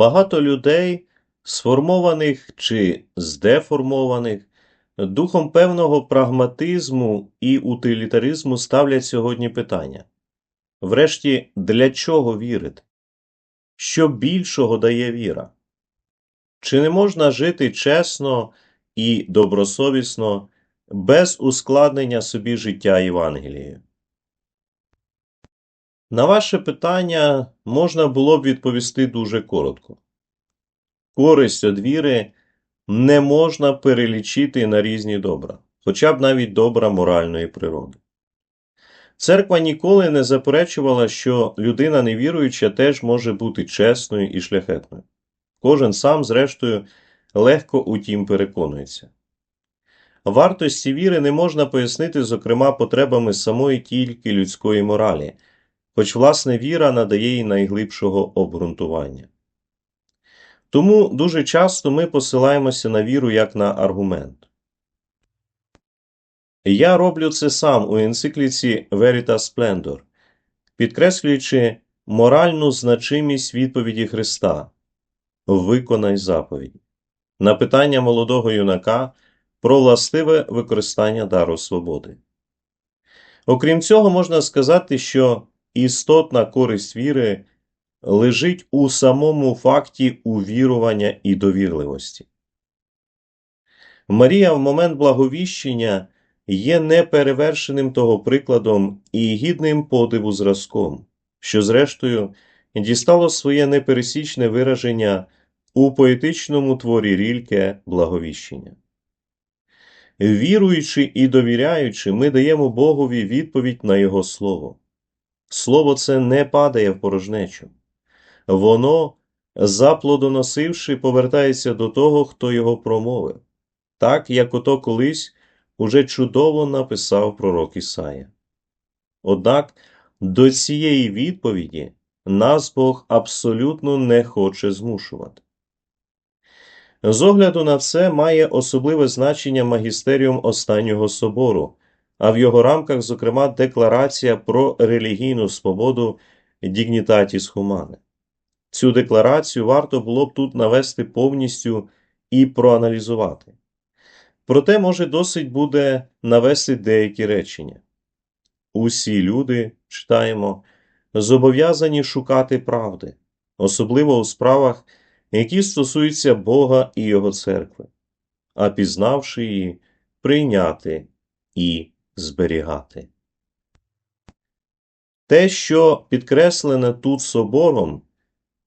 Багато людей, сформованих чи здеформованих, духом певного прагматизму і утилітаризму ставлять сьогодні питання. Врешті, для чого вірити? Що більшого дає віра? Чи не можна жити чесно і добросовісно без ускладнення собі життя Євангелією? На ваше питання можна було б відповісти дуже коротко. Користь від віри не можна перелічити на різні добра, хоча б навіть добра моральної природи. Церква ніколи не заперечувала, що людина невіруюча теж може бути чесною і шляхетною. Кожен сам, зрештою, легко утім переконується. Вартості віри не можна пояснити, зокрема, потребами самої тільки людської моралі, хоч власне віра надає їй найглибшого обґрунтування. Тому дуже часто ми посилаємося на віру як на аргумент. Я роблю це сам у енцикліці Veritas Splendor, підкреслюючи моральну значимість відповіді Христа Виконай заповіді на питання молодого юнака про властиве використання дару свободи. Окрім цього, можна сказати, що істотна користь віри лежить у самому факті увірування і довірливості. Марія в момент благовіщення є неперевершеним того прикладом і гідним подиву зразком, що, зрештою, дістало своє непересічне вираження у поетичному творі Рільке Благовіщення. Віруючи і довіряючи, ми даємо Богові відповідь на Його Слово. Слово це не падає в порожнечу. Воно, заплодоносивши, повертається до того, хто його промовив, так як ото колись уже чудово написав пророк Ісая. Однак до цієї відповіді нас Бог абсолютно не хоче змушувати. З огляду на це має особливе значення магістеріум останнього собору, а в його рамках, зокрема, декларація про релігійну свободу Dignitatis Humanae. Цю декларацію варто було б тут навести повністю і проаналізувати. Проте, може, досить буде навести деякі речення. Усі люди, читаємо, зобов'язані шукати правди, особливо у справах, які стосуються Бога і Його церкви, а пізнавши її, прийняти і зберігати. Те, що підкреслене тут собором,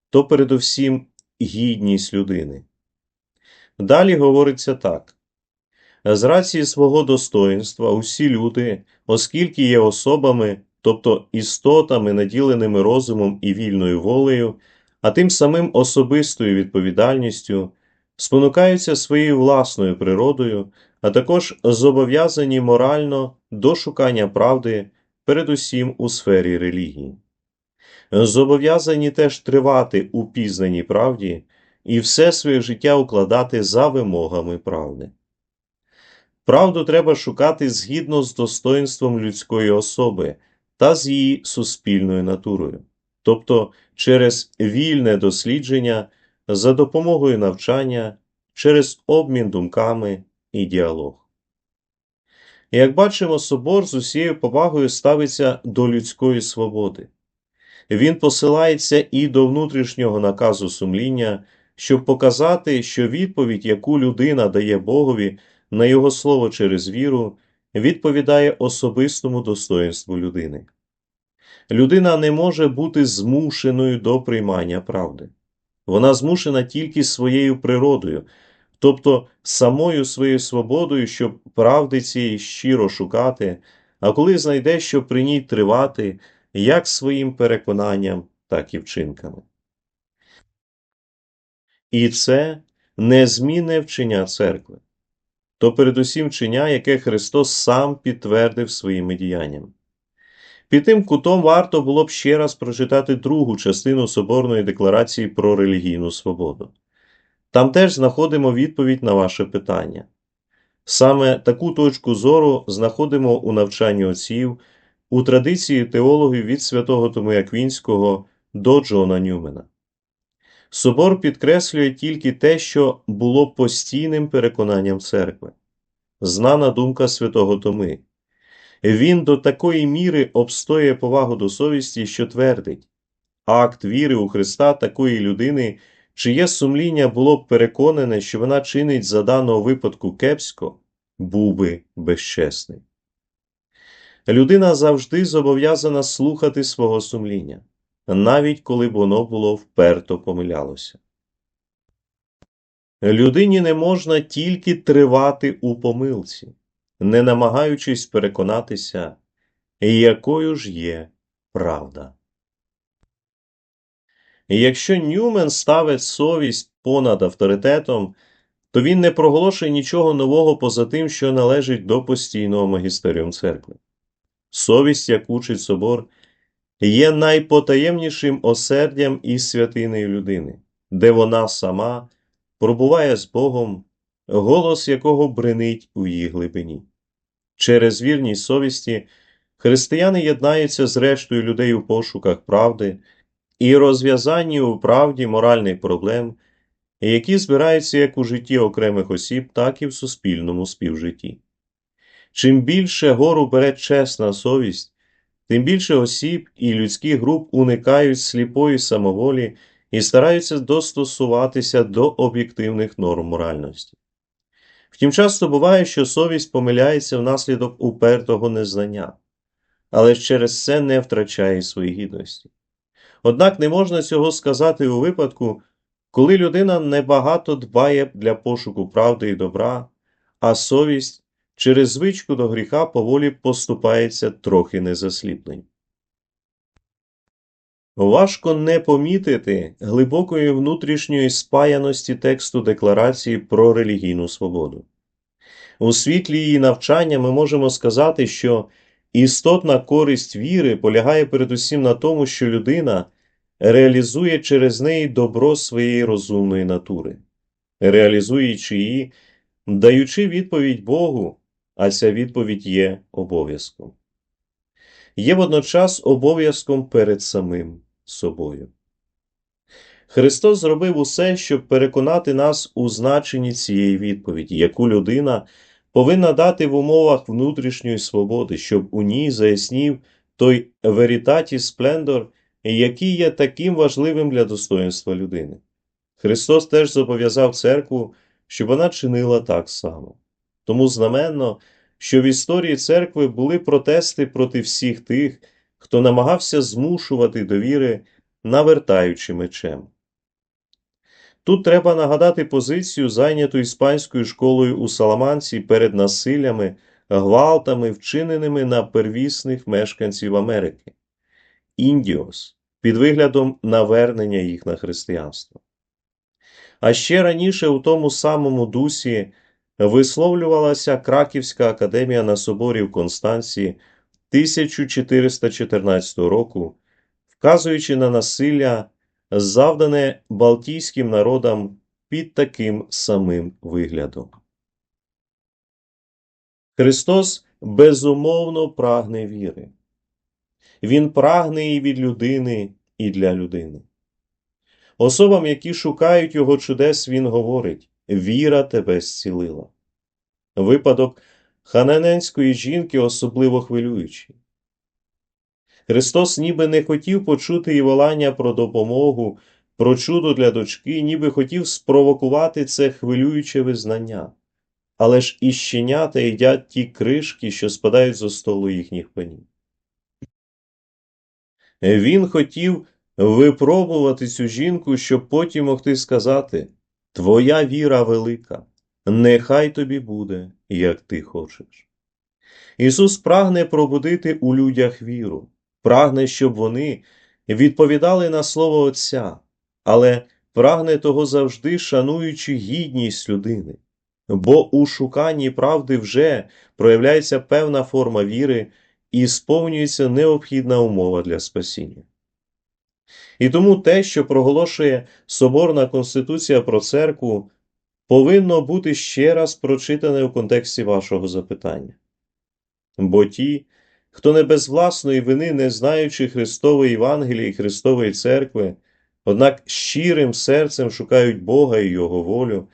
то передусім гідність людини. Далі говориться так. З рації свого достоїнства усі люди, оскільки є особами, тобто істотами, наділеними розумом і вільною волею, а тим самим особистою відповідальністю, спонукаються своєю власною природою, а також зобов'язані морально до шукання правди, передусім у сфері релігії. Зобов'язані теж тривати у пізнаній правді і все своє життя укладати за вимогами правди. Правду треба шукати згідно з достоинством людської особи та з її суспільною натурою, тобто через вільне дослідження за допомогою навчання, через обмін думками і діалог. Як бачимо, собор з усією повагою ставиться до людської свободи. Він посилається і до внутрішнього наказу сумління, щоб показати, що відповідь, яку людина дає Богові на Його слово через віру, відповідає особистому достоїнству людини. Людина не може бути змушеною до приймання правди. Вона змушена тільки своєю природою, тобто самою своєю свободою, щоб правди цієї щиро шукати, а коли знайде, що при ній тривати, як своїм переконанням, так і вчинками. І це незмінне вчення церкви, то передусім вчення, яке Христос сам підтвердив своїми діяннями. Під тим кутом варто було б ще раз прочитати другу частину Соборної декларації про релігійну свободу. Там теж знаходимо відповідь на ваше питання. Саме таку точку зору знаходимо у навчанні отців, у традиції теологів від святого Томия Квінського до Джона Ньюмена. Собор підкреслює тільки те, що було постійним переконанням церкви. Знана думка святого Томи. Він до такої міри обстоює повагу до совісті, що твердить акт віри у Христа такої людини, чиє сумління було б переконане, що вона чинить за даного випадку кепсько, був би безчесний. Людина завжди зобов'язана слухати свого сумління, навіть коли б воно було вперто помилялося. Людині не можна тільки тривати у помилці, не намагаючись переконатися, якою ж є правда. І якщо Ньюмен ставить совість понад авторитетом, то він не проголошує нічого нового поза тим, що належить до постійного магістеріум церкви. Совість, як учить собор, є найпотаємнішим осердям і святиною людини, де вона сама пробуває з Богом, голос якого бренить у її глибині. Через вірність совісті християни єднаються з рештою людей у пошуках правди і розв'язанні у правді моральних проблем, які збираються як у житті окремих осіб, так і в суспільному співжитті. Чим більше гору бере чесна совість, тим більше осіб і людських груп уникають сліпої самоволі і стараються достосуватися до об'єктивних норм моральності. Втім, часто буває, що совість помиляється внаслідок упертого незнання, але через це не втрачає своєї гідності. Однак не можна цього сказати у випадку, коли людина небагато дбає для пошуку правди і добра, а совість через звичку до гріха поволі поступається трохи незасліплень. Важко не помітити глибокої внутрішньої спаяності тексту Декларації про релігійну свободу. У світлі її навчання ми можемо сказати, що істотна користь віри полягає передусім на тому, що людина реалізує через неї добро своєї розумної натури, реалізуючи її, даючи відповідь Богу, а ця відповідь є обов'язком. Є водночас обов'язком перед самим собою. Христос зробив усе, щоб переконати нас у значенні цієї відповіді, яку людина повинна дати в умовах внутрішньої свободи, щоб у ній заяснів той верітаті сплендор, який є таким важливим для достоинства людини. Христос теж зобов'язав церкву, щоб вона чинила так само. Тому знаменно, що в історії церкви були протести проти всіх тих, хто намагався змушувати до віри, навертаючи мечем. Тут треба нагадати позицію, зайняту іспанською школою у Саламанці перед насиллями, гвалтами, вчиненими на первісних мешканців Америки індіос під виглядом навернення їх на християнство. А ще раніше у тому самому дусі висловлювалася Краківська академія на соборі в Констанції 1414 року, вказуючи на насилля, завдане Балтійським народам під таким самим виглядом. Христос безумовно прагне віри. Він прагне і від людини, і для людини. Особам, які шукають його чудес, він говорить віра тебе зцілила. Випадок хананенської жінки особливо хвилюючий. Христос ніби не хотів почути її волання про допомогу, про чудо для дочки, ніби хотів спровокувати це хвилююче визнання. Але ж і щенята їдять ті кришки, що спадають зо столу їхніх панів. Він хотів випробувати цю жінку, щоб потім могти сказати Твоя віра велика, нехай тобі буде, як ти хочеш. Ісус прагне пробудити у людях віру, прагне, щоб вони відповідали на Слово Отця, але прагне того завжди, шануючи гідність людини, бо у шуканні правди вже проявляється певна форма віри і сповнюється необхідна умова для спасіння. І тому те, що проголошує Соборна Конституція про церкву, повинно бути ще раз прочитане у контексті вашого запитання. Бо ті, хто не без власної вини, не знаючи Христової Євангелії і Христової церкви, однак щирим серцем шукають Бога і Його волю,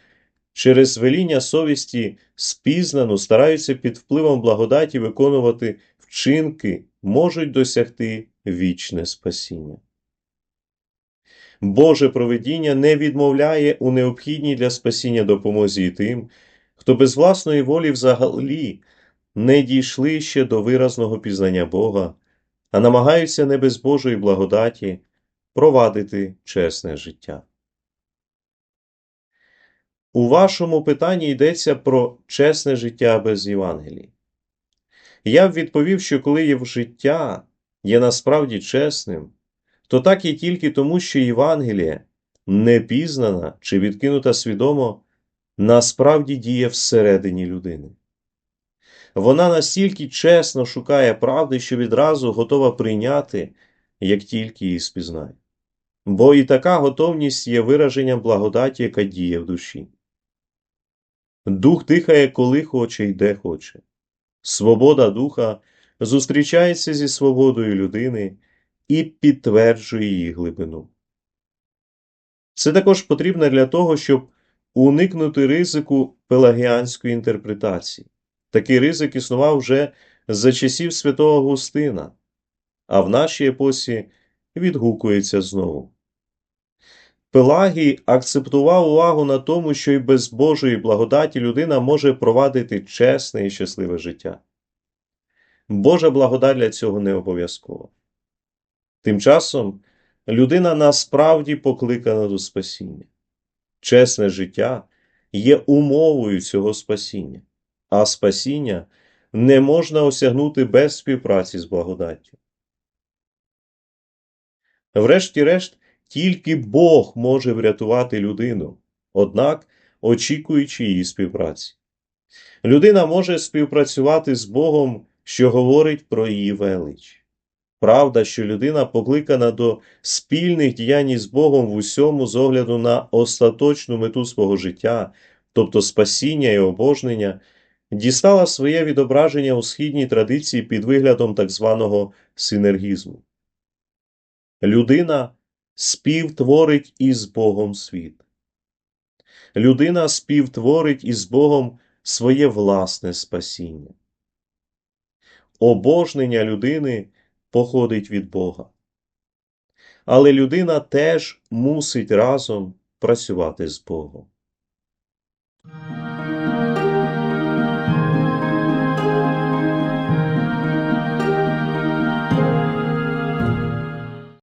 через веління совісті спізнано стараються під впливом благодаті виконувати вчинки, можуть досягти вічне спасіння. Боже провидіння не відмовляє у необхідній для спасіння допомозі і тим, хто без власної волі взагалі не дійшли ще до виразного пізнання Бога, а намагаються не без Божої благодаті провадити чесне життя. У вашому питанні йдеться про чесне життя без Євангелії. Я б відповів, що коли є життя є насправді чесним, то так і тільки тому, що Євангеліє, не пізнана чи відкинута свідомо, насправді діє всередині людини. Вона настільки чесно шукає правди, що відразу готова прийняти, як тільки її спізнає. Бо і така готовність є вираженням благодаті, яка діє в душі. Дух дихає, коли хоче і де хоче. Свобода духа зустрічається зі свободою людини і підтверджує її глибину. Це також потрібно для того, щоб уникнути ризику пелагіанської інтерпретації. Такий ризик існував вже за часів святого Августина, а в нашій епосі відгукується знову. Пелагій акцептував увагу на тому, що й без Божої благодаті людина може провадити чесне і щасливе життя. Божа благодать для цього не обов'язкова. Тим часом людина насправді покликана до спасіння. Чесне життя є умовою цього спасіння, а спасіння не можна осягнути без співпраці з благодаттю. Врешті-решт, тільки Бог може врятувати людину, однак очікуючи її співпраці. Людина може співпрацювати з Богом, що говорить про її велич. Правда, що людина покликана до спільних діянь з Богом в усьому з огляду на остаточну мету свого життя, тобто спасіння і обожнення, дістала своє відображення у східній традиції під виглядом так званого синергізму. Людина співтворить із Богом світ. Людина співтворить із Богом своє власне спасіння. Обожнення людини походить від Бога. Але людина теж мусить разом працювати з Богом.